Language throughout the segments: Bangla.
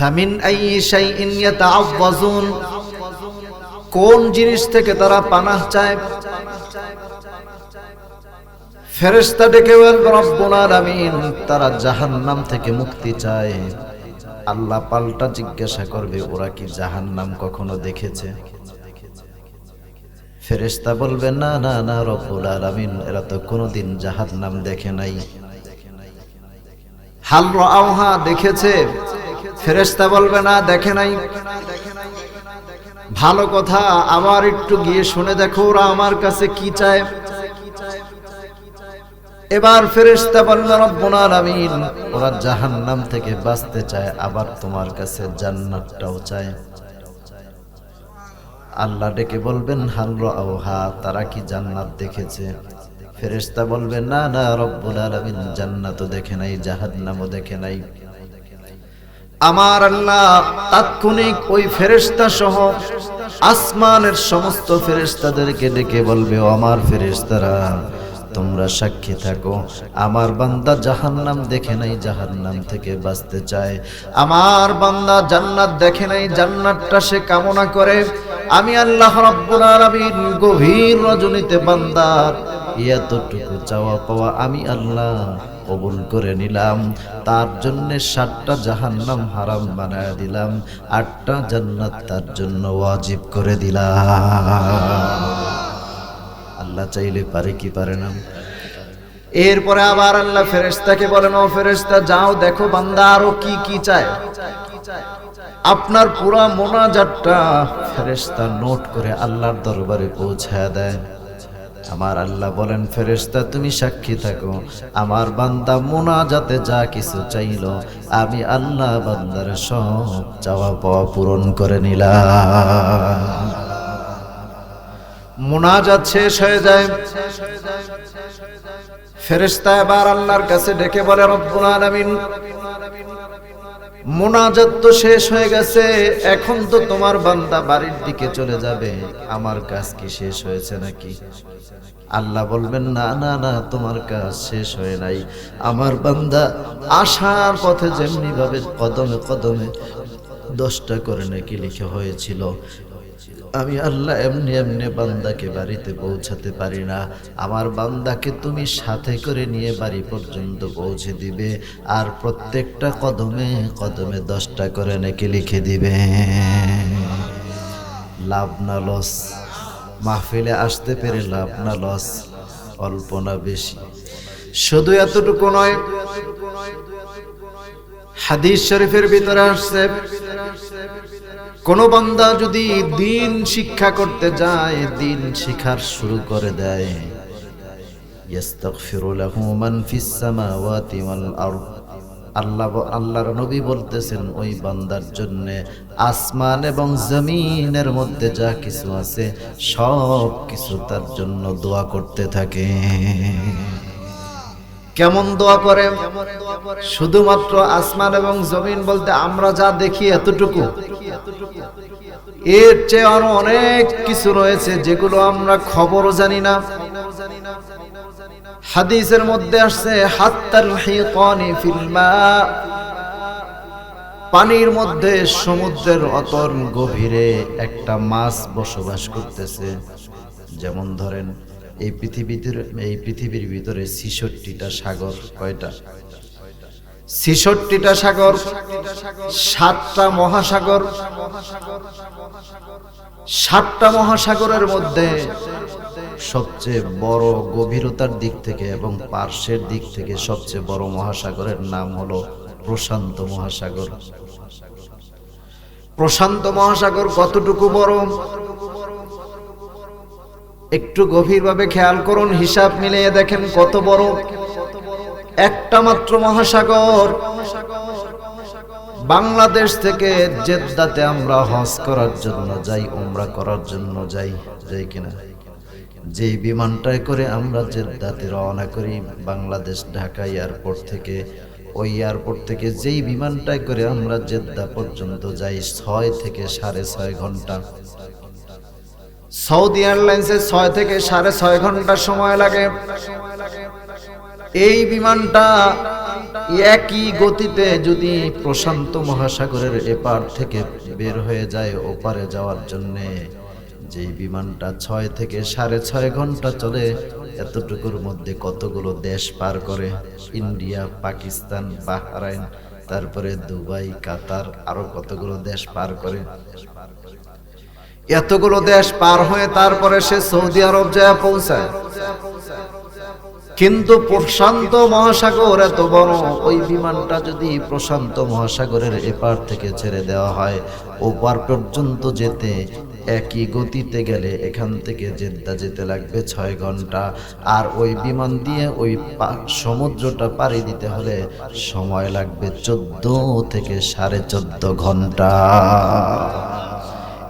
ফামিন কোন জিনিস থেকে তারা পানাহ চায়? ফেরেশতা ডেকে আলামিন, তারা জাহান্নাম থেকে মুক্তি চায়। আল্লাহ পাল্টা জিজ্ঞাসা করবে, ওরা কি জাহান্নাম কখনো দেখেছে? ফেরেশতা বলবে, না না না, রব্বুল আলামিন, এরা তো কোনোদিন জাহান্নাম দেখে নাই। হাল রাআউহা দেখেছে? ফেরেশতা বলবে, না, দেখে নাই। ভালো কথা, আবার একটু গিয়ে শুনে দেখো ওরা আমার কাছে কি চায়। এবার ফেরেশতা বলল রব্বুল আলামিন। ওরা জাহান্নাম থেকে বাঁচতে চায়, আবার তোমার কাছে জান্নাতটাও চায়। আল্লাহ ডেকে বলবেন, হাল রাআউহা তারা কি জান্নাত দেখেছে? ফেরেশতা বলবে, না না, রব্বুল আলামিন জান্নাতও দেখে নাই, জাহান্নামও দেখে নাই। আমার আল্লাহ তাৎক্ষণিক ওই ফেরেশতা সহ আসমানের সমস্ত ফেরেশতাদেরকে ডেকে বলবে আমার ফেরেশতারা, তোমরা সাক্ষী থাকো। আমার বান্দা জাহান্নাম দেখে নাই, জাহান্নাম থেকে বাঁচতে চায়। আমার বান্দা জান্নাত দেখে নাই, জান্নাতটা সে কামনা করে। আমি আল্লাহ রাব্বুল আলামিন গভীর রজনীতে বান্দার এতটুকু চাওয়া পাওয়া আমি আল্লাহ কবুল করে নিলাম। তার জন্য সাতটা জাহান্নাম হারাম বানায় দিলাম। আটটা জান্নাত তার জন্য ওয়াজিব করে দিলাম। আল্লাহ চাইলে পারে কি পারে না। এরপরে আবার আল্লাহ ফেরেশতাকে বলেন, ও ফেরেশতা, যাও দেখো বান্দা আরও কি কি চায়। আপনার পুরা মোনাজাতটা ফেরেশতা নোট করে আল্লাহর দরবারে পৌঁছায় দেয়। আমার আল্লাহ বলেন, ফেরেশতা, তুমি সাক্ষী থাকো। আমার বান্দা মোনাজাতে যা কিছু চাইলো, আমি আল্লাহ বান্দার সব চাওয়া পাওয়া পূরণ করে নিলাম। মোনাজাত শেষ হয়ে যায়। ফেরেশতা এবার আল্লাহর কাছে ডেকে বলে, রব্বুল আলামিন মোনাজাত তো শেষ হয়ে গেছে, এখন তো তোমার বান্দা বাড়ির দিকে চলে যাবে। আমার কাজ কি শেষ হয়েছে নাকি? আল্লাহ বলবেন, না না না, তোমার কাজ শেষ হয় নাই। আমার বান্দা আসার পথে যেমনি ভাবে কদমে কদমে দশটা করে নাকি লিখে হয়েছিল। আমি আল্লাহ এমনি এমনি বান্দাকে বাড়িতে পৌঁছাতে পারি না। আমার বান্দাকে তুমি সাথে করে নিয়ে বাড়ি পর্যন্ত পৌঁছে দিবে আর প্রত্যেকটা কদমে কদমে দশটা করে নাকি লিখে দিবে। লাভ না লস। মাহফিলে আসতে পেরে লাভ না লস। অল্প না বেশি। শুধু এতটুকু নয়, হাদিস শরীফের ভিতরে আসছে কোন বান্দা যদি দিন শিক্ষা করতে যায়, দিন শিখার শুরু করে দেয়। আল্লাহ আল্লাহর নবী বলতেছেন, ওই বান্দার জন্য আসমান এবং জমিনের মধ্যে যা কিছু আছে, সব কিছু তার জন্য দোয়া করতে থাকে। কেমন দোয়া করে? শুধুমাত্র আসমান এবং জমিন বলতে আমরা যা দেখি এতটুকু। এর চেয়ে আরও অনেক কিছু রয়েছে যেগুলো আমরা খবরও জানি না। হাদিসের মধ্যে আসছে, হাত্তার হিকানি ফিল মা। পানির মধ্যে সমুদ্রের অতর গভীরে একটা মাছ বসবাস করতেছে। যেমন ধরেন এই পৃথিবীতে এই পৃথিবীর ভিতরে ছিষট্টিটা সাগর, কয়টা? ছিষট্টিটা সাগর, সাতটা মহাসাগর, সাতটা মহাসাগরের মধ্যে সবচেয়ে বড় গভীরতার দিক থেকে এবং পার্শ্বের দিক থেকে সবচেয়ে বড় মহাসাগরের নাম হলো প্রশান্ত মহাসাগর। প্রশান্ত মহাসাগর কতটুকু বড়? একটু গভীরভাবে খেয়াল করুন, হিসাব মিলিয়ে দেখেন কত বড়। একটা মাত্র মহাসাগর। বাংলাদেশ থেকে জেদ্দাতে আমরা হজ করার জন্য যাই, উমরা করার জন্য যাই যাই কিনা? যেই বিমানটায় করে আমরা জেদ্দাতে রওনা করি, বাংলাদেশ ঢাকা এয়ারপোর্ট থেকে, ওই এয়ারপোর্ট থেকে যেই বিমানটায় করে আমরা জেদ্দা পর্যন্ত যাই, ছয় থেকে সাড়ে ছয় ঘণ্টা। সৌদি এয়ারলাইন্সে ছয় থেকে সাড়ে ছয় ঘণ্টা সময় লাগে। এই বিমানটা একই গতিতে যদি প্রশান্ত মহাসাগরের এপার থেকে বের হয়ে যায় ওপারে যাওয়ার জন্যে। যেই বিমানটা ছয় থেকে সাড়ে ছয় ঘণ্টা চলে, এতটুকুর মধ্যে কতগুলো দেশ পার করে? ইন্ডিয়া, পাকিস্তান, বাহরাইন, তারপরে দুবাই, কাতার, আরও কতগুলো দেশ পার করে? এতগুলো দেশ পার হয়ে তারপরে সে সৌদি আরব যায় পৌঁছায়। কিন্তু প্রশান্ত মহাসাগর এত বড়, ওই বিমানটা যদি প্রশান্ত মহাসাগরের এপার থেকে ছেড়ে দেওয়া হয়, ওপার পর্যন্ত যেতে একই গতিতে গেলে এখান থেকে জেদ্দা যেতে লাগবে ছয় ঘণ্টা। আর ওই বিমান দিয়ে ওই সমুদ্রটা পাড়ি দিতে হলে সময় লাগবে চোদ্দ থেকে সাড়ে চোদ্দ ঘণ্টা।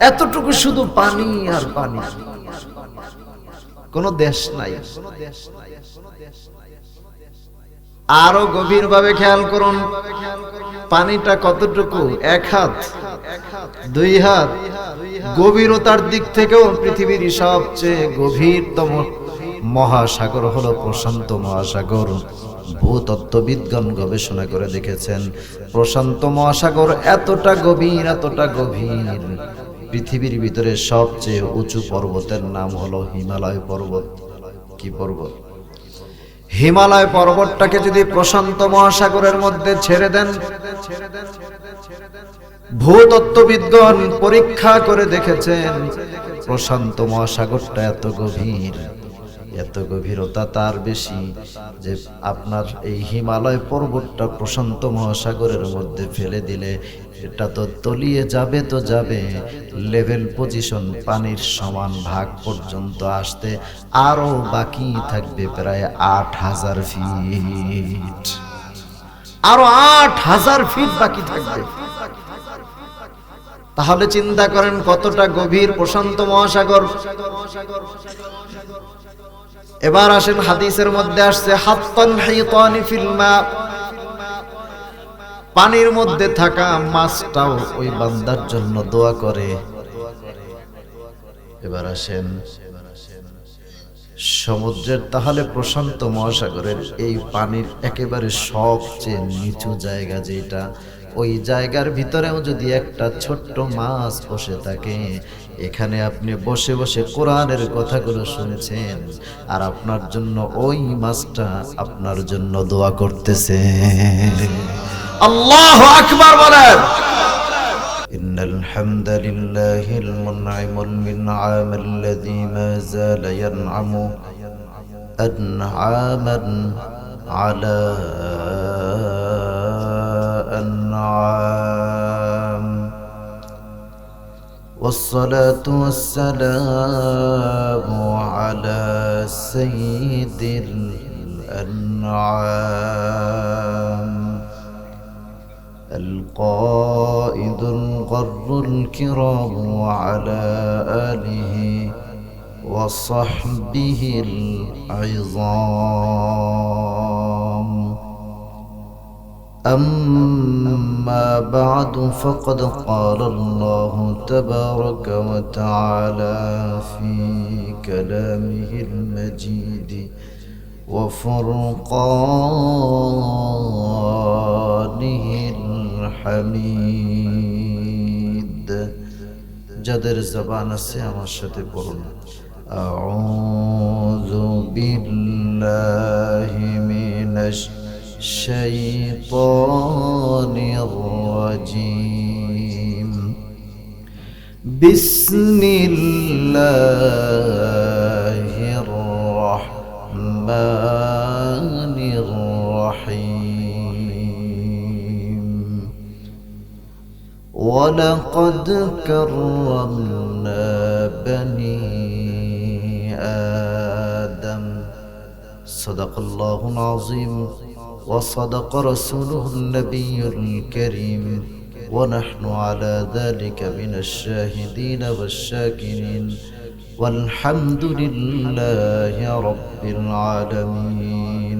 এতটুকু শুধু পানি আর পানি। কোন দেশ নাই। আরও গভীর ভাবে খেয়াল করুন, পানিটা কতটুকু? এক হাত, দুই হাত। গভীরতার দিক থেকেও পৃথিবীর সবচেয়ে গভীরতম মহাসাগর হলো প্রশান্ত মহাসাগর। ভূতত্ত্ববিদগণ গবেষণা করে দেখেছেন, প্রশান্ত মহাসাগর এতটা গভীর এতটা গভীর। পৃথিবীর ভিতরে সবচেয়ে উঁচু পর্বতের নাম হলো হিমালয় পর্বত। কি পর্বত? হিমালয় পর্বতটাকে যদি প্রশান্ত মহাসাগরের মধ্যে ছেড়ে দেন, ভূতত্ত্ববিদগণ পরীক্ষা করে দেখেছেন, প্রশান্ত মহাসাগরটা এত গভীর, এত গভীরতা তার বেশি যে আপনার এই হিমালয় পর্বতটা প্রশান্ত মহাসাগরের মধ্যে ফেলে দিলে এটা তো তলিয়ে যাবে তো যাবে। লেভেল পজিশন পানির সমান ভাগ পর্যন্ত আসতে আরও বাকি থাকবে প্রায় আট হাজার ফিট। আরও আট হাজার ফিট বাকি থাকবে। তাহলে চিন্তা করেন কতটা গভীর প্রশান্ত মহাসাগর। এবার আসেন হাদিসের মধ্যে আসছে, হাত্তান হাইতানি ফিল মা পানির মধ্যে থাকা মাছটাও ওই বান্দার জন্য দোয়া করে। এবার আসেন। সমুদ্রের তাহলে প্রশান্ত মহাসাগরের এই পানির একেবারে সবচেয়ে নিচু জায়গা যেটা, ওই জায়গার ভিতরেও যদি একটা ছোট্ট মাছ বসে থাকে, এখানে আপনি বসে বসে কোরআনের কথাগুলো শুনেছেন, আর আপনার জন্য ওই মাছটা আপনার জন্য দোয়া করতেছে। আল্লাহ আকবার বলেন إن الحمد لله المنعم المنعم الذي ما زال ينعم أنعاما على أنعام والصلاة والسلام على سيد الأنعام القائد الغر الكرام وعلى آله وصحبه العظام. أما بعد فقد قال الله تبارك وتعالى في كلامه المجيد وفرقانه الحميد যাদের জবান আছে আমার সাথে পড়ুন أعوذ بالله من الشيطان الرجيم بسم الله الرحمن ولقد كرمنا بني آدم. صدق الله العظيم وصدق رسوله النبي الكريم. ونحن على ذلك من الشاهدين والشاكرين. والحمد لله رب العالمين.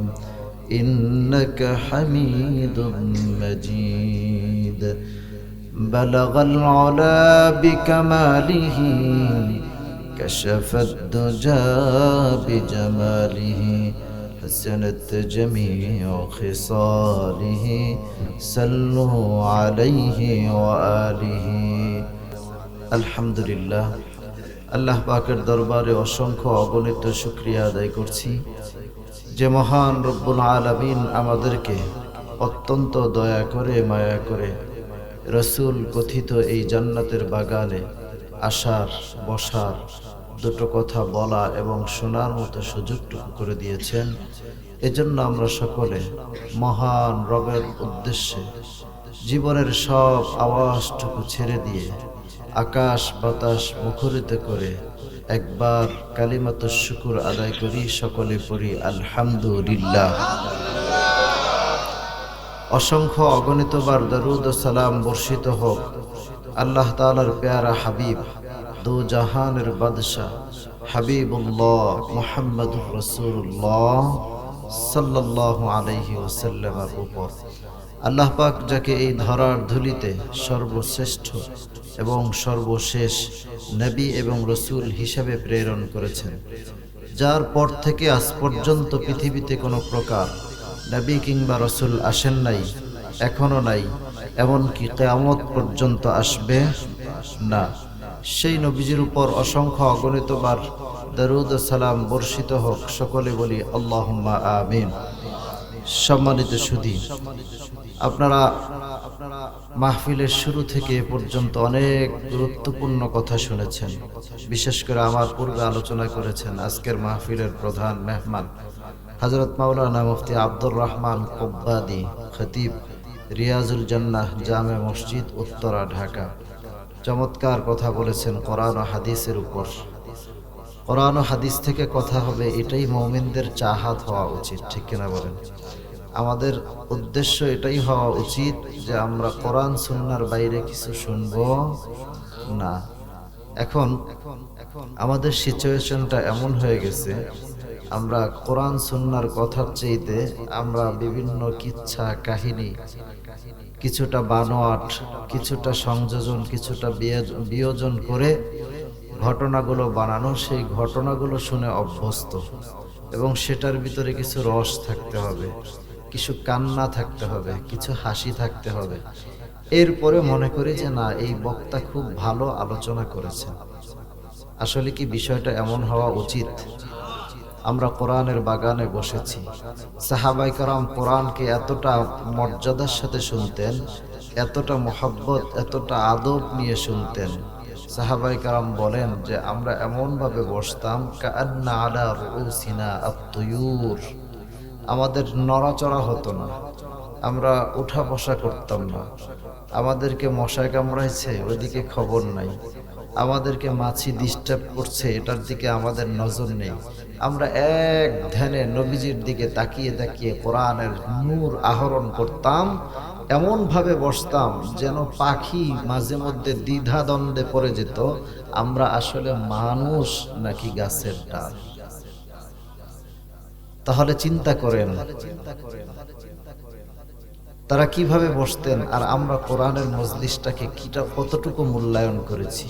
إنك حميد مجيد بلغ العلا بكماله كشف الدجى بجماله حسنت جميع خصاله سلوا عليه وآله الحمد لله আল্লাহ পাকের দরবারে অসংখ্য অগণিত শুক্রিয়া আদায় করছি যে মহান রব্বুল আলামিন আমাদেরকে অত্যন্ত দয়া করে, মায়া করে রসুল কথিত এই জান্নাতের বাগানে আসার, বসার দুটো কথা বলা এবং শোনার মতো সুযোগটুকু করে দিয়েছেন। এজন্য আমরা সকলে মহান রবের উদ্দেশ্যে জীবনের সব আওয়াজটুকু ছেড়ে দিয়ে আকাশ বাতাস মুখরিত করে একবার কালিমাত শুকুর আদায় করি, সকলে পড়ি আলহামদুলিল্লাহ। অসংখ্য অগণিতবার দরুদ ও সালাম বর্ষিত হোক। আল্লাহ তালার পেয়ারা হাবিব, দু জাহানের বাদশাহ, হাবিবুল্লাহ মোহাম্মদুর রসুল্লাহ সাল্লাহ আলহি ওসাল্লামের উপর। আল্লাহ পাক যাকে এই ধরার ধুলিতে সর্বশ্রেষ্ঠ এবং সর্বশেষ নবী এবং রসুল হিসাবে প্রেরণ করেছেন, যার পর থেকে আজ পর্যন্ত পৃথিবীতে কোনো প্রকার নবী কিংবা রসুল আসেন নাই, এখনও নাই, এমনকি কেয়ামত পর্যন্ত আসবে না। সেই নবীজির উপর অসংখ্য অগণিতবার দারুদ সালাম বর্ষিত হোক সকলে বলি আল্লাহ আমিন। সম্মানিত সুধী আপনারা মাহফিলের শুরু থেকে পর্যন্ত অনেক গুরুত্বপূর্ণ কথা শুনেছেন। বিশেষ করে আমার পূর্বে আলোচনা করেছেন আজকের মাহফিলের প্রধান মেহমান হজরত মাওলানা মুফতি আব্দুর রহমান কব্বাদি, খতিব রিয়াজুল জান্নাহ জামে মসজিদ, উত্তরা, ঢাকা। চমৎকার কথা বলেছেন কোরআন ও হাদিসের উপর। কোরআন ও হাদিস থেকে কথা হবে এটাই মৌমিনদের চাহাত হওয়া উচিত, ঠিক কিনা বলেন? আমাদের উদ্দেশ্য এটাই হওয়া উচিত যে আমরা কোরআন, সুন্নার বাইরে কিছু শুনব না। এখন আমাদের সিচুয়েশনটা এমন হয়ে গেছে, আমরা কোরআন, সুন্নার কথার চাইতে আমরা বিভিন্ন কিচ্ছা, কাহিনী, কিছুটা বানোয়াট, কিছুটা সংযোজন, কিছুটা বিয়োজন করে ঘটনাগুলো বানানো, সেই ঘটনাগুলো শুনে অভ্যস্ত এবং সেটার ভিতরে কিছু রস থাকতে হবে। কিছু কান্না থাকতে হবে, কিছু হাসি থাকতে হবে। এরপরে মনে করি যে, না, এই বক্তা খুব ভালো আলোচনা করেছেন। আসলে কি বিষয়টা এমন হওয়া উচিত? আমরা কোরআনের বাগানে বসেছি। সাহাবাই কারাম কোরআনকে এতটা মর্যাদার সাথে শুনতেন, এতটা মোহাব্বত, এতটা আদব নিয়ে শুনতেন। সাহাবাই কারাম বলেন যে, আমরা এমনভাবে বসতাম কান্না আলা রুসিনা আত্ময়ুর আমাদের নড়াচড়া হতো না। আমরা উঠা বসা করতাম না। আমাদেরকে মশায় কামড়াইছে, ওইদিকে খবর নাই। আমাদেরকে মাছি ডিস্টার্ব করছে, এটার দিকে আমাদের নজর নেই। আমরা এক ধ্যানে নবীজির দিকে তাকিয়ে তাকিয়ে কোরআনের নূর আহরণ করতাম, এমনভাবে বসতাম যেন পাখি মাঝে মধ্যে দ্বিধা দ্বন্দ্বে পড়ে যেত, আমরা আসলে মানুষ নাকি গাছের ডাল। তাহলে চিন্তা করেন, তারা কীভাবে বসতেন আর আমরা কোরআনের মজলিসটাকে কিটা, কতটুকু মূল্যায়ন করেছি?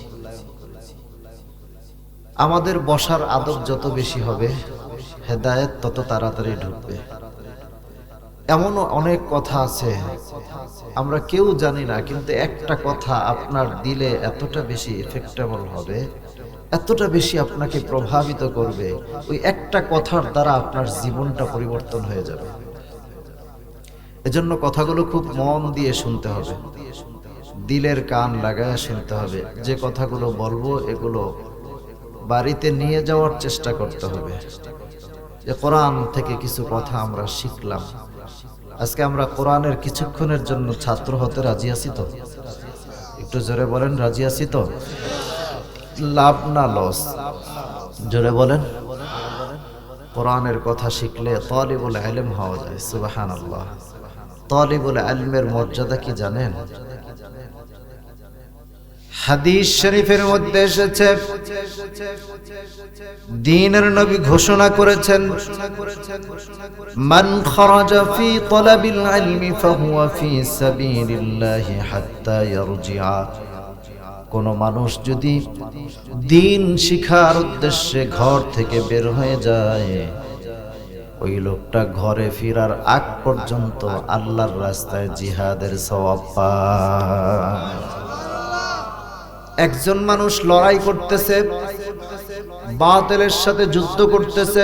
আমাদের বসার আদব যত বেশি হবে, হেদায়েত তত তাড়াতাড়ি ঢুকবে। এমনও অনেক কথা আছে, আমরা কেউ জানি না, কিন্তু একটা কথা আপনার দিলে এতটা বেশি এফেক্টেবল হবে এতটা বেশি আপনাকে প্রভাবিত করবে, ওই একটা কথার দ্বারা আপনার জীবনটা পরিবর্তন হয়ে যাবে। এজন্য কথাগুলো খুব মন দিয়ে শুনতে হবে। দিলের কান লাগায় শুনতে হবে। যে কথাগুলো বলব, এগুলো বাড়িতে নিয়ে যাওয়ার চেষ্টা করতে হবে। যে কোরআন থেকে কিছু কথা আমরা শিখলাম। আজকে আমরা কোরআনের কিছুক্ষণের জন্য ছাত্র হতে রাজি আছি তো? একটু জোরে বলেন, রাজি আছি তো? লাভ না লস? জোরে বলেন। কোরআনের কথা শিখলে তলিবুল আলম হওয়া যায় সুবাহান আল্লাহ তলিবুল আলমের মর্যাদা কি জানেন? হাদিস শরীফের মধ্যে এসেছে, দিনের নবী ঘোষণা করেছেন, মান খরাজা ফি তলাবিল ইলমি ফাহুয়া ফি সাবিলিল্লাহি হাত্তা ইয়ারজিআ কোন মানুষ যদি দিন শিখার উদ্দেশ্যে ঘর থেকে বের হয়ে যায়, ওই লোকটা ঘরে ফিরার আগ পর্যন্ত আল্লাহর রাস্তায় জিহাদের পায়। একজন মানুষ লড়াই করতেছে, বাতেলের সাথে যুদ্ধ করতেছে,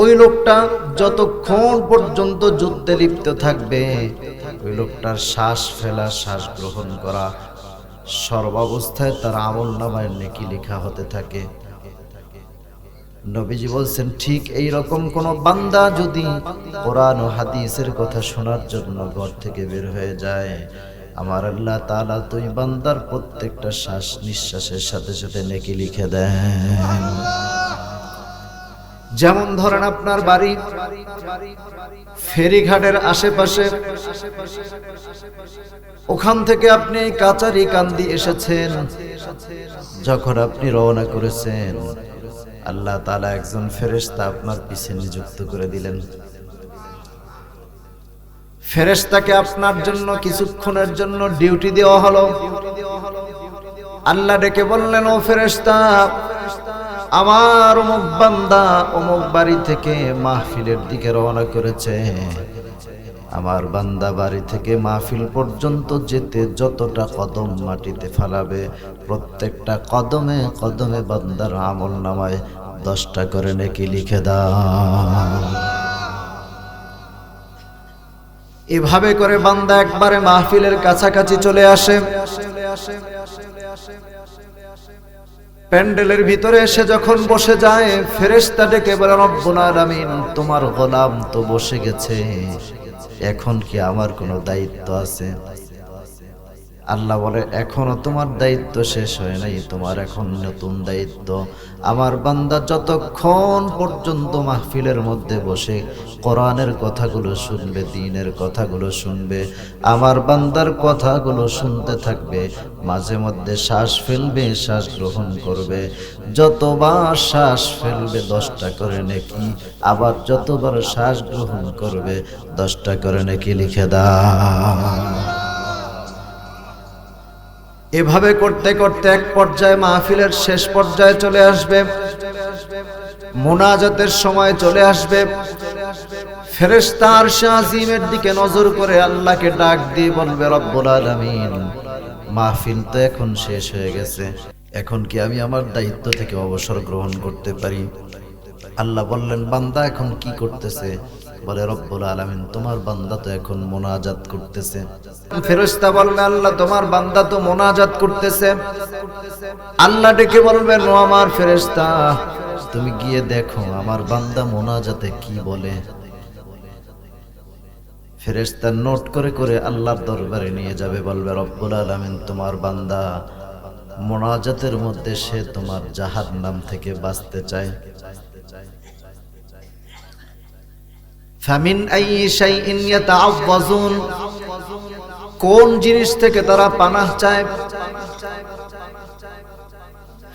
ওই লোকটা যতক্ষণ পর্যন্ত যুদ্ধে লিপ্ত থাকবে, ওই লোকটার শ্বাস ফেলা, শ্বাস গ্রহণ করা সর্বাবস্থায় তার আমল নামায় নেকি লেখা হতে থাকে। নবীজি বলছেন, ঠিক এই রকম কোন বান্দা যদি কোরআন ও হাদিসের কথা শোনার জন্য ঘর থেকে বের হয়ে যায়, আমার আল্লাহ তাআলা তুই বান্দার প্রত্যেকটা শ্বাস নিঃশ্বাসের সাথে সাথে নেকি লিখে দেন। যেমন ধরেন আপনার বাড়ি, ফেরিঘাটের আশেপাশে, ওখান থেকে আপনি কাচারি কান্দি এসেছেন, যখন আপনি রওনা করেছেন, আল্লাহ তালা একজন ফেরেশতা আপনার পিছে নিযুক্ত করে দিলেন। ফেরেশতাকে আপনার জন্য কিছুক্ষণের জন্য ডিউটি দেওয়া হলো। আল্লাহ ডেকে বললেন, ও ফেরেশতা আমার অমুক বান্দা অমুক বাড়ি থেকে মাহফিলের দিকে রওনা করেছে। আমার বান্দা বাড়ি থেকে মাহফিল পর্যন্ত যেতে যতটা কদম মাটিতে ফালাবে, প্রত্যেকটা কদমে কদমে বান্দার আমল নামায় দশটা করে নাকি লিখে দাও। এভাবে করে বান্দা একবারে মাহফিলের কাছাকাছি চলে আসে। প্যান্ডেলের ভিতরে এসে যখন বসে যায় ফেরেস্তা ডেকে বলে, রব্বুল আলামিন, তোমার গোলাম তো বসে গেছে। এখন কি আমার কোনো দায়িত্ব আছে? আল্লাহ বলে, এখনও তোমার দায়িত্ব শেষ হয় নাই, তোমার এখন নতুন দায়িত্ব। আমার বান্দা যতক্ষণ পর্যন্ত মাহফিলের মধ্যে বসে কোরআনের কথাগুলো শুনবে, দিনের কথাগুলো শুনবে, আমার বান্দার কথাগুলো শুনতে থাকবে, মাঝে মধ্যে শ্বাস ফেলবে, শ্বাস গ্রহণ করবে। যতবার শ্বাস ফেলবে, দশটা করে নাকি, আবার যতবার শ্বাস গ্রহণ করবে, দশটা করে নাকি লিখে দাও। এভাবে করতে করতে এক পর্যায়ে মাহফিলের শেষ পর্যায়ে চলে আসবে। মোনাজাতের সময় চলে আসবে। ফেরেশতার শাহিমের দিকে নজর করে আল্লাহকে ডাক দিয়ে বলবে, রব্বুল আলামিন, মাহফিল তো এখন শেষ হয়ে গেছে। এখন কি আমি আমার দায়িত্ব থেকে অবসর গ্রহণ করতে পারি? আল্লাহ বললেন, বান্দা এখন কি করতেছে? বলে, রব্বুল আলামিন, তোমার বান্দা তো এখন মোনাজাত করতেছে। ফেরেশতা বলবে, আল্লাহ, তোমার বান্দা তো মোনাজাত করতেছে। আল্লাহ ডেকে বলবেন ও আমার ফেরেশতা, তুমি গিয়ে দেখো, আমার বান্দা মোনাজাতে কি বলে? ফেরেশতা নোট করে করে আল্লাহর দরবারে নিয়ে যাবে, বলবে, রব্বুল আলামিন, তোমার বান্দা মোনাজাতের মধ্যে সে তোমার জাহার নাম থেকে বাঁচতে চায়। ফামিন কোন জিনিস থেকে তারা পানাহ চায়?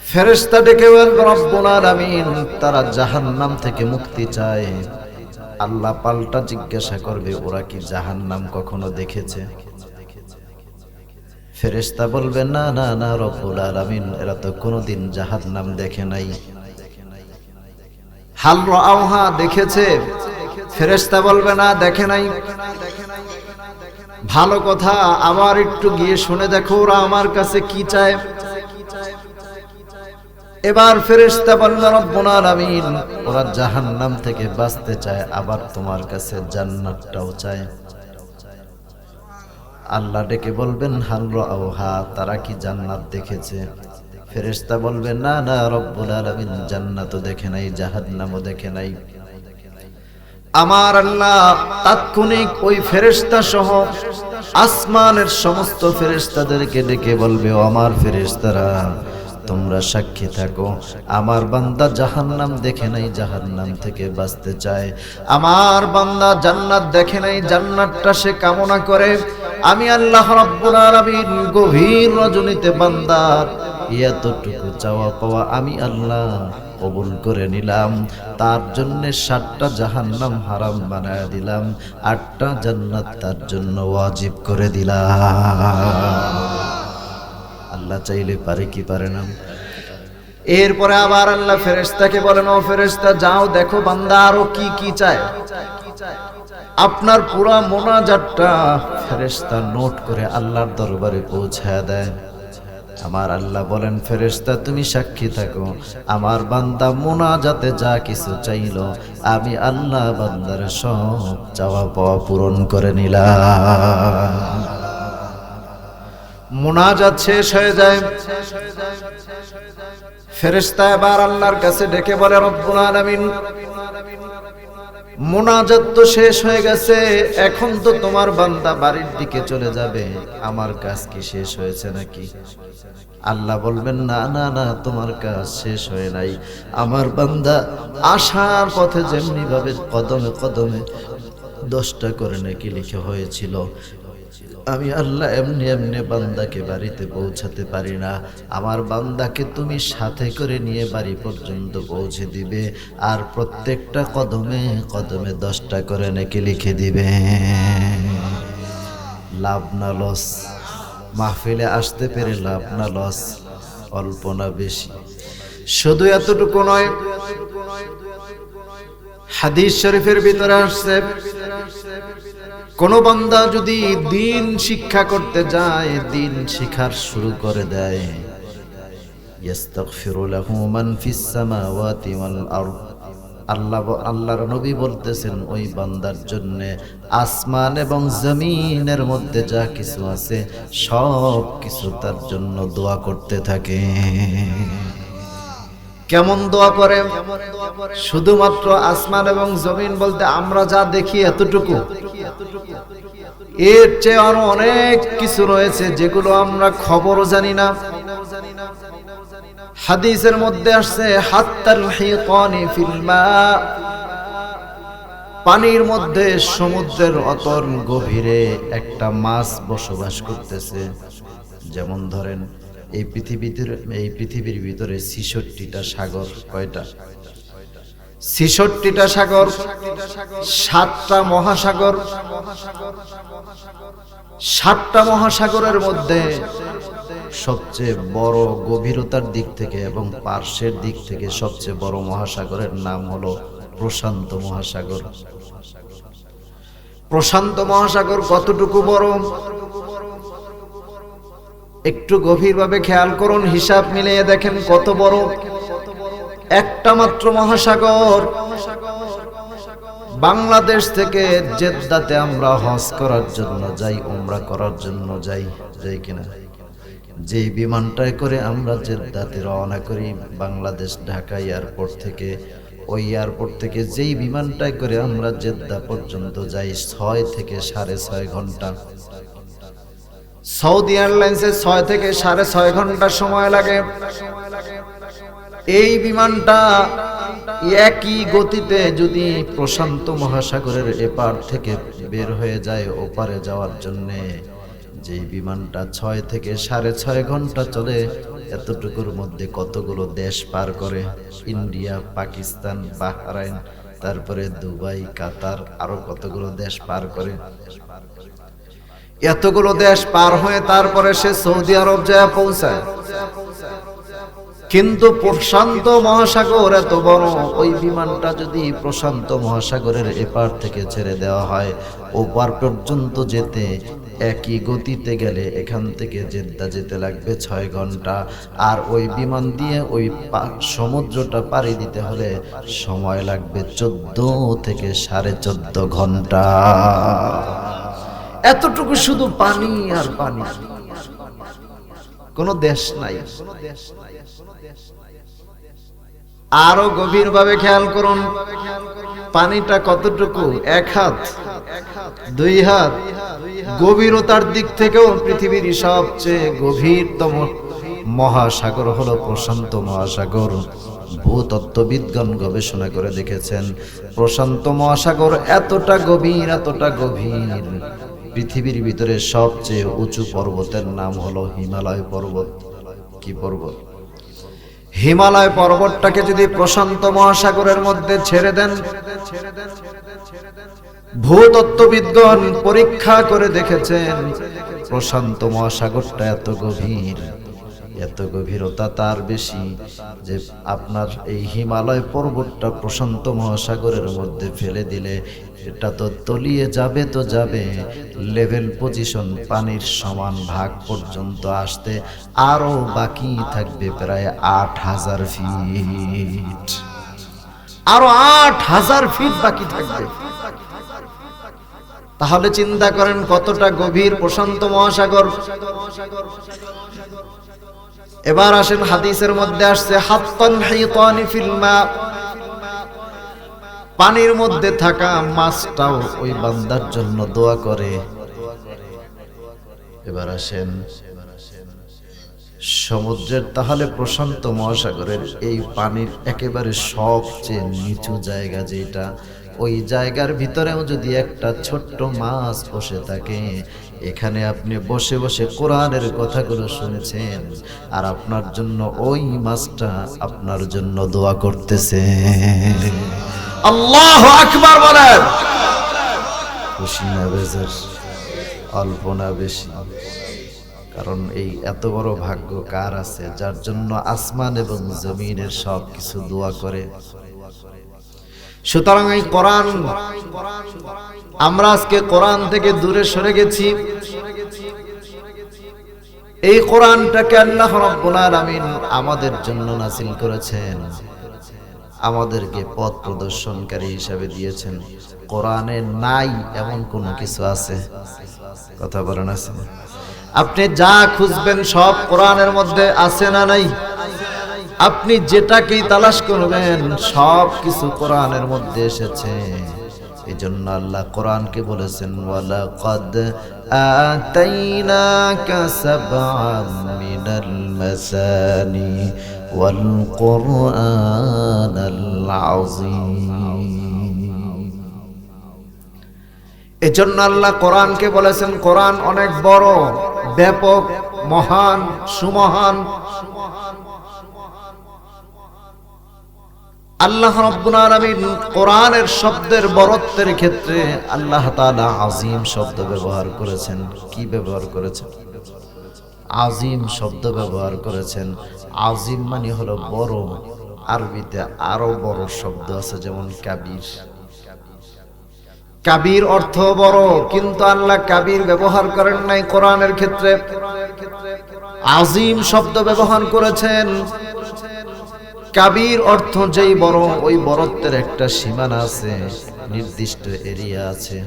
ফেরেশতা ডেকে রব্বুল আলামিন, তারা জাহান্নাম থেকে মুক্তি চায়। আল্লাহ পাল্টা জিজ্ঞাসা করবে, ওরা কি জাহান নাম কখনো দেখেছে? ফেরেশতা বলবে, না না না, রব্বুল আলামিন, এরা তো কোনোদিন জাহান নাম দেখে নাই। হাল রাআহা দেখেছে? ফেরেশতা বলবে, না, দেখে নাই। ভালো কথা, আবার একটু গিয়ে শুনে দেখো ওরা আমার কাছে কি চায়। এবার ফেরেশতা বলল, রব্বুল আলামিন। ওরা জাহান্নাম থেকে বাঁচতে চায়, আবার তোমার কাছে জান্নাতটাও চায়। আল্লাহ ডেকে বলবেন, হাল হা, তারা কি জান্নাত দেখেছে? ফেরেশতা বলবেন না না, রব্বুল আলামিন জান্নাতও দেখে নাই, জাহান্নামও দেখে নাই। আমার আল্লাহ তাৎক্ষণিক ওই ফেরেশতা সহ আসমানের সমস্ত ফেরেশতাদেরকে ডেকে বলবে আমার ফেরেশতারা, তোমরা সাক্ষী থাকো। আমার বান্দা জাহান্নাম দেখে নাই, জাহান্নাম থেকে বাঁচতে চায়। আমার বান্দা জান্নাত দেখে নাই, জান্নাতটা সে কামনা করে। আমি আল্লাহ রাব্বুল আলামিন গভীর রজনীতে বান্দার এতটুকু চাওয়া পাওয়া আমি আল্লাহ কবুল করে নিলাম। তার জন্য সাতটা জাহান্নাম হারাম বানায় দিলাম। আটটা জান্নাত তার জন্য ওয়াজিব করে দিলাম। আল্লাহ চাইলে পারে কি পারে না। এরপরে আবার আল্লাহ ফেরেশতাকে বলেন, ও ফেরেশতা, যাও দেখো বান্দা আরও কি কি চায়। আপনার পুরা মোনাজাতটা ফেরেশতা নোট করে আল্লাহর দরবারে পৌঁছায় দেয়। আমার আল্লাহ বলেন, ফেরেশতা, তুমি সাক্ষী থাকো। আমার বান্দা মোনাজাতে যা কিছু চাইলো, আমি আল্লাহ বান্দার সব চাওয়া পাওয়া পূরণ করে নিলাম। মোনাজাত শেষ হয়ে যায়। ফেরেশতা এবার আল্লাহর কাছে ডেকে বলে, রব্বুল আলামিন মোনাজাত তো শেষ হয়ে গেছে, এখন তো তোমার বান্দা বাড়ির দিকে চলে যাবে। আমার কাজ কি শেষ হয়েছে নাকি? আল্লাহ বলবেন, না না না, তোমার কাজ শেষ হয় নাই। আমার বান্দা আসার পথে যেমনি ভাবে কদমে কদমে দশটা করে নাকি লিখে হয়েছিল। আমি আল্লাহ এমনি এমনি বান্দাকে বাড়িতে পৌঁছাতে পারি না। আমার বান্দাকে তুমি সাথে করে নিয়ে বাড়ি পর্যন্ত পৌঁছে দিবে আর প্রত্যেকটা কদমে কদমে দশটা করে নাকি লিখে দিবে। লাভ না লস। মাহফিলে আসতে পেরে লাভ না লস। অল্প না বেশি। শুধু এতটুকু নয়, হাদিস শরীফের ভিতরে আসছে কোন বান্দা যদি দিন শিক্ষা করতে যায়, দিন শিখার শুরু করে দেয়। আল্লাহ আল্লাহর নবী বলতেছেন, ওই বান্দার জন্য আসমান এবং জমিনের মধ্যে যা কিছু আছে, সব কিছু তার জন্য দোয়া করতে থাকে। কেমন দোয়া করে? শুধুমাত্র আসমান এবং জমিন বলতে আমরা যা দেখি এতটুকু। এর চেয়ে আরও অনেক কিছু রয়েছে যেগুলো আমরা খবরও জানি না। হাদিসের মধ্যে আসছে হাত্তাল হিকানি ফিল মা পানির মধ্যে সমুদ্রের অতল গভীরে একটা মাছ বসবাস করতেছে। যেমন ধরেন এই পৃথিবীতে এই পৃথিবীর ভিতরে ছিষট্টিটা সাগর, কয়টা? ছিষট্টিটা সাগর, সাতটা মহাসাগর, সাতটা মহাসাগরের মধ্যে সবচেয়ে বড় গভীরতার দিক থেকে এবং পার্শ্বের দিক থেকে সবচেয়ে বড় মহাসাগরের নাম হলো প্রশান্ত মহাসাগর। প্রশান্ত মহাসাগর কতটুকু বড়? একটু গভীরভাবে খেয়াল করুন, হিসাব মিলিয়ে দেখেন কত বড়। একটা মাত্র মহাসাগর। বাংলাদেশ থেকে জেদ্দাতে আমরা হজ করার জন্য যাই, উমরা করার জন্য যাই যাই কিনা। যেই বিমানটায় করে আমরা জেদ্দাতে রওনা করি, বাংলাদেশ ঢাকা এয়ারপোর্ট থেকে, ওই এয়ারপোর্ট থেকে যেই বিমানটায় করে আমরা জেদ্দা পর্যন্ত যাই, ছয় থেকে সাড়ে ছয় ঘণ্টা। সৌদি এয়ারলাইন্সে ছয় থেকে সাড়ে ছয় ঘণ্টা সময় লাগে। এই বিমানটা একই গতিতে যদি প্রশান্ত মহাসাগরের এপার থেকে বের হয়ে যায় ওপারে যাওয়ার জন্যে। যেই বিমানটা ছয় থেকে সাড়ে ছয় ঘণ্টা চলে, এতটুকুর মধ্যে কতগুলো দেশ পার করে? ইন্ডিয়া, পাকিস্তান, বাহরাইন, তারপরে দুবাই, কাতার, আরও কতগুলো দেশ পার করে? এতগুলো দেশ পার হয়ে তারপরে সে সৌদি আরব যায় পৌঁছায়। কিন্তু প্রশান্ত মহাসাগর এত বড়, ওই বিমানটা যদি প্রশান্ত মহাসাগরের এপার থেকে ছেড়ে দেওয়া হয়, ওপার পর্যন্ত যেতে একই গতিতে গেলে এখান থেকে জেদ্দা যেতে লাগবে ছয় ঘণ্টা। আর ওই বিমান দিয়ে ওই সমুদ্রটা পাড়ি দিতে হলে সময় লাগবে চোদ্দ থেকে সাড়ে চোদ্দ ঘণ্টা। এতটুকু শুধু পানি আর পানি। কোন দেশ নাই। আরও গভীর ভাবে খেয়াল করুন, পানিটা কতটুকু? এক হাত, দুই হাত। গভীরতার দিক থেকেও পৃথিবীর সবচেয়ে গভীরতম মহাসাগর হলো প্রশান্ত মহাসাগর। ভূতত্ত্ববিদগণ গবেষণা করে দেখেছেন, প্রশান্ত মহাসাগর এতটা গভীর এতটা গভীর। পৃথিবীর ভিতরে সবচেয়ে উঁচু পর্বতের নাম হলো হিমালয় পর্বত। কি পর্বত? হিমালয় পর্বতটাকে যদি প্রশান্ত মহাসাগরের মধ্যে ছেড়ে দেন, ভূতত্ত্ববিদগণ পরীক্ষা করে দেখেছেন, প্রশান্ত মহাসাগরটা এত গভীর, এত গভীরতা তার বেশি যে আপনার এই হিমালয় পর্বতটা প্রশান্ত মহাসাগরের মধ্যে ফেলে দিলে এটা তো তলিয়ে যাবে তো যাবে। লেভেল পজিশন পানির সমান ভাগ পর্যন্ত আসতে আরও বাকি থাকবে প্রায় আট হাজার ফিট। আরও আট হাজার ফিট বাকি থাকবে। তাহলে চিন্তা করেন কতটা গভীর প্রশান্ত মহাসাগর। এবার আসেন হাদিসের মধ্যে আসছে, হাত্তান হাইতানি ফিল মা পানির মধ্যে থাকা মাছটাও ওই বান্দার জন্য দোয়া করে। এবার আসেন। সমুদ্রের তাহলে প্রশান্ত মহাসাগরের এই পানির একেবারে সবচেয়ে নিচু জায়গা যেটা, ওই জায়গার ভিতরেও যদি একটা ছোট্ট মাছ বসে থাকে, এখানে আপনি বসে বসে কোরআনের কথাগুলো শুনেছেন, আর আপনার জন্য ওই মাছটা আপনার জন্য দোয়া করতেছে। আল্লাহ আকবার বলেন। খুশি না, বেজার। অল্প না, বেশি। কারণ এই এত বড় ভাগ্য কার আছে? যার জন্য আসমান এবং জমিনের সব কিছু দোয়া করে। সুতরাং এই কোরআন, আমরা আজকে কোরআন থেকে দূরে সরে গেছি। এই কোরআনটাকে আল্লাহ রাব্বুল আলামিন আমাদের জন্য নাসিল করেছেন। আমাদেরকে পথ প্রদর্শনকারী হিসাবে দিয়েছেন। কোরআনে নাই এমন কোনো কিছু আছে? কথা বলেন আছে আপনি যা খুঁজবেন সব কোরআনের মধ্যে আছে না নাই? আপনি যেটাকেই তালাশ করবেন, সব কিছু কোরআনের মধ্যে এসেছে। এই জন্য আল্লাহ কোরআনকে বলেছেন ওয়ালা কদ আতাইনাকা সাবআম মিনাল মাসানি কুরআনাল আযীম এজন্য আল্লাহ কোরআনকে বলেছেন, কোরআন অনেক বড়, ব্যাপক, মহান, সুমহান। আল্লাহ রব্বুল আলামিন কোরআনের শব্দের বরত্বের ক্ষেত্রে আল্লাহ তাআলা আজিম শব্দ ব্যবহার করেছেন। কি ব্যবহার করেছেন? আজিম শব্দ ব্যবহার করেছেন। আজিম মানে হলো বড়, আরবিতে আরও বড় শব্দ আছে, যেমন কাবির। কাবির অর্থ বড়, কিন্তু আল্লাহ কাবির ব্যবহার করেন নাই কোরআনের ক্ষেত্রে। আজিম শব্দ ব্যবহার করেছেন। কাবির অর্থ যেই বড়, ওই বড়ত্বের একটা সীমানা আছে, নির্দিষ্ট এরিয়া আছে।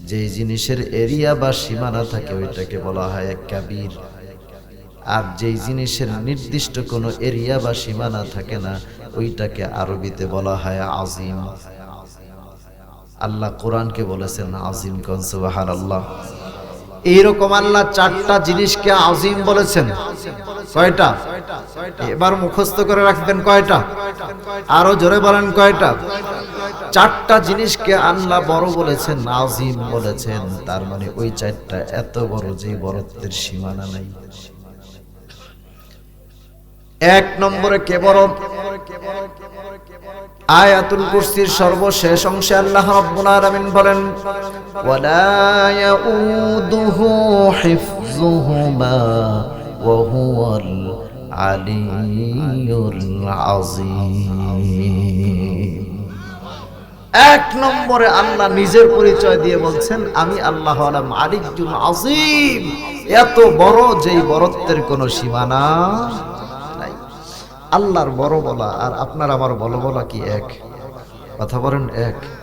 যেই জিনিসের এরিয়া বা সীমানা থাকে, ওইটাকে বলা হয় কাবির। আর যেই জিনিসের নির্দিষ্ট কোনো এরিয়া বা সীমানা থাকে না, ওইটাকে আরবিতে বলা হয় আজিম। আল্লাহ কোরআনকে বলেছেন, আজিম কনসুবাহার আল্লাহ এইরকম আল্লাহ চারটা জিনিসকে আজিম বলেছেন। কয়টা? এবার মুখস্থ করে রাখবেন কয়টা? আরও জোরে বলেন কয়টা? চারটা জিনিসকে আল্লাহ বড় বলেছেন, আজিম বলেছেন। তার মানে ওই চারটা এত বড় যে বড়ত্বের সীমানা নাই। এক নম্বরে কে বড় আয়াতুল কুরসির সর্বশেষ অংশে আল্লাহ রাব্বুল আলামিন বলেন, ওয়ালা ইয়াউদুহু হিফযুহুমা ওয়া হুয়াল আলিয়ুল এক নম্বরে আল্লাহ নিজের পরিচয় দিয়ে বলছেন, আমি আল্লাহ আলাম আলিকুল আজিম এত বড় যেই বরত্বের কোনো সীমানা আল্লাহর বড় বলা আর আপনার আমার বড় বলা কি এক? কথা বলেন এক।